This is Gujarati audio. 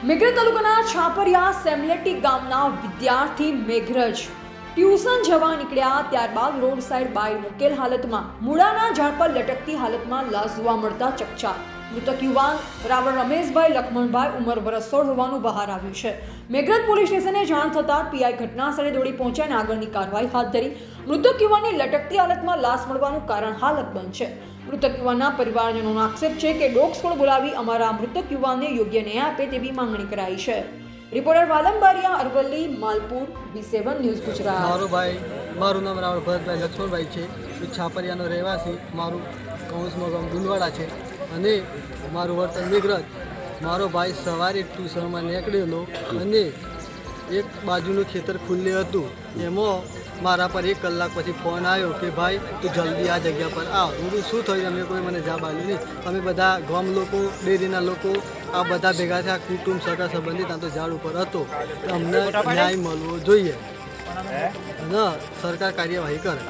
મેઘરજ તાલુકાના છાપરિયા સેમલેટી ગામના વિદ્યાર્થી મેઘરજ ટ્યુશન જવા નીકળ્યા ત્યારબાદ રોડ સાઈડ બાય મુકેલ હાલતમાં મૂળાના ઝાડ પર લટકતી હાલતમાં લાશ જોવા મળતા ચકચાર મૃતક યુવાન રાવણ રમેશભાઈ લખમણભાઈ ઉંમર વરસ સોળ હોવાનું બહાર આવ્યું છે. મેઘરજ પોલીસ સ્ટેશને જાણ થતાં પીઆઈ ઘટના સ્થળે દોડી પહોંચ્યા અને આગળની કાર્યવાહી હાથ ધરી. મૃતક યુવાનની લટકતી હાલતમાં લાશ મળવાનું કારણ હાલત બંધ છે. મૃતક યુવાનના પરિવારજનોનો આક્ષેપ છે કે ડોગ સ્કોડ બોલાવી અમારા મૃતક યુવાનને યોગ્ય ન્યાય આપે તેવી માંગણી કરાઈ છે. Reporter Valambaria Aravalli, Malpur, B seven news Gujarat. મારું ભાઈ, મારું નામ રાવળ ભરતભાઈ લક્ષ્મણભાઈ છે. છાપરિયાનો રહેવાસી, મારું કૌંસમાં ગામ ડુંડવાડા છે. અને મારું વર્તન નિગ્રત મારો ભાઈ સવારે ટ્યુશનમાં નીકળેલો અને એક બાજુનું ખેતર ખુલ્લે હતું. એમાં મારા પર એક કલાક પછી ફોન આવ્યો કે ભાઈ તું જલ્દી આ જગ્યા પર આવ. હું શું થયું? અમે કોઈ મને જવાબ આવ્યું નહીં. અમે બધા ગામ લોકો ડેરીના લોકો આ બધા ભેગા થયા કુટુંબ સગા સંબંધી આ તો ઝાડ ઉપર હતો. અમને ન્યાય મળવો જોઈએ. ના સરકાર કાર્યવાહી કરે.